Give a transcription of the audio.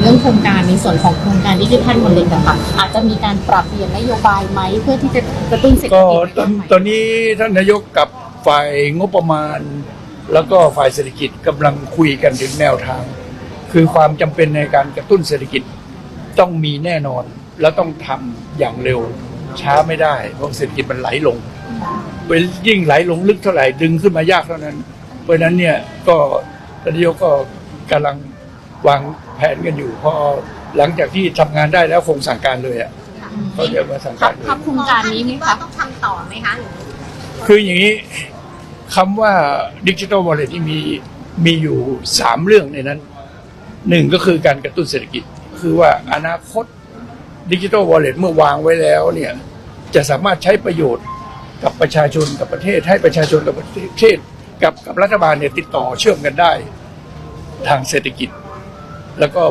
เรื่องโครงการในส่วนของโครงการดิจิทัลวอลเล็ตอะค่ะอาจจะมีการปรับเปลี่ยนนโยบายไหมเพื่อที่จะกระตุ้นเศรษฐก็กิจตอนตอนนี้ท่านนายกกับฝ่ายงบประมาณ แล้วก็ฝ่ายเศรษฐกิจกำลังคุยกันถึงแนวทาง คือความจำเป็นในการกระตุ้นเศรษฐกิจต้องมีแน่นอนแล้วต้องทำอย่างเร็วช้าไม่ได้เพราะเศรษฐกิจมันไหลลงเป็นยิ่งไหลลงลึกเท่าไหร่ดึงขึ้นมายากเท่านั้น เพราะฉะนั้นเนี่ยก็ท่านนายกก็กำลัง วางแผนกันอยู่ พอหลังจากที่ทำงานได้แล้วคงสั่งการเลยอะเขาจะมาสั่งครักาบรเลย ครับโครงการนี้ไหมว่าคะ ต้องทำต่อไหมคะหรือคืออย่างนี้คำว่าดิจิทัลวอลเล็ตที่มีมีอยู่สามเรื่องในนั้นหนึ่งก็คือการกระตุ้นเศรษฐกิจ คือว่าอนาคตดิจิทัลวอลเล็ตเมื่อวางไว้แล้วเนี่ยจะสามารถใช้ประโยชน์กับประชาชนกับประเทศ ให้ประชาชนกับประเทศกับกับรัฐบาลเนี่ยติดต่อเชื่อมกันได้ทางเศรษฐกิจ แล้วก็